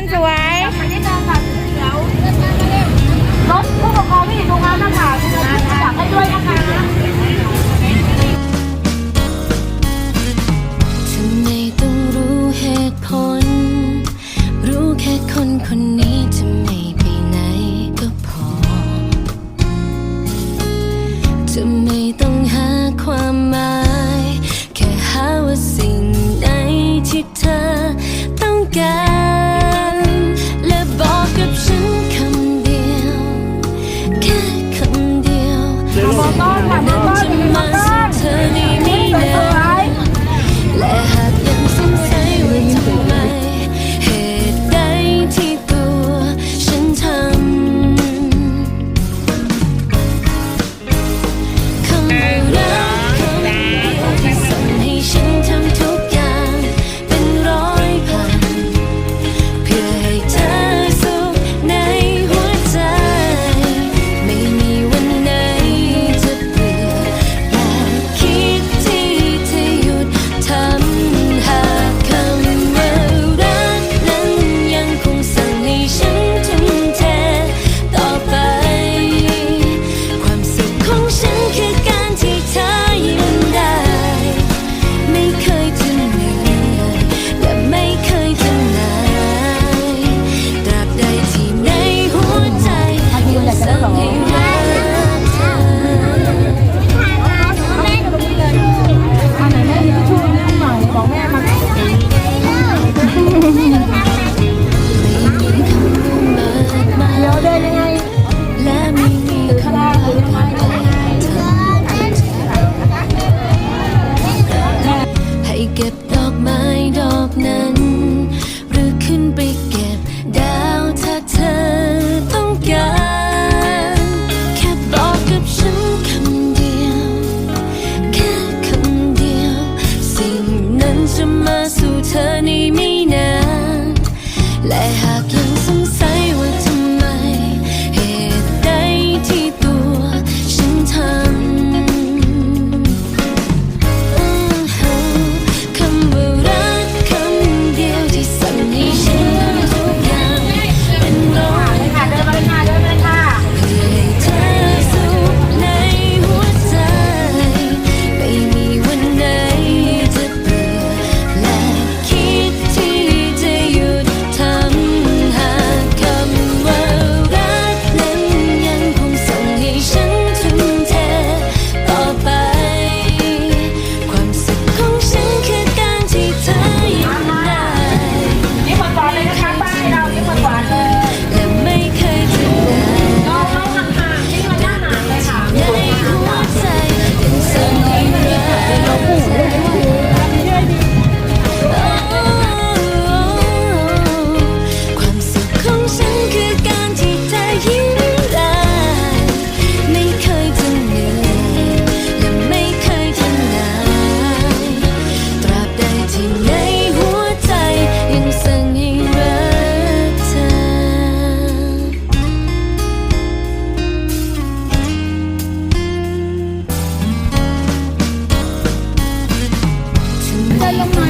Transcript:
คนสวยอันนี้นางค่ะเขียวรถผู้ปกครองที่อยู่ตรงนั้นนะคะอยากให้ด้วยนะคะ Con là nó. de los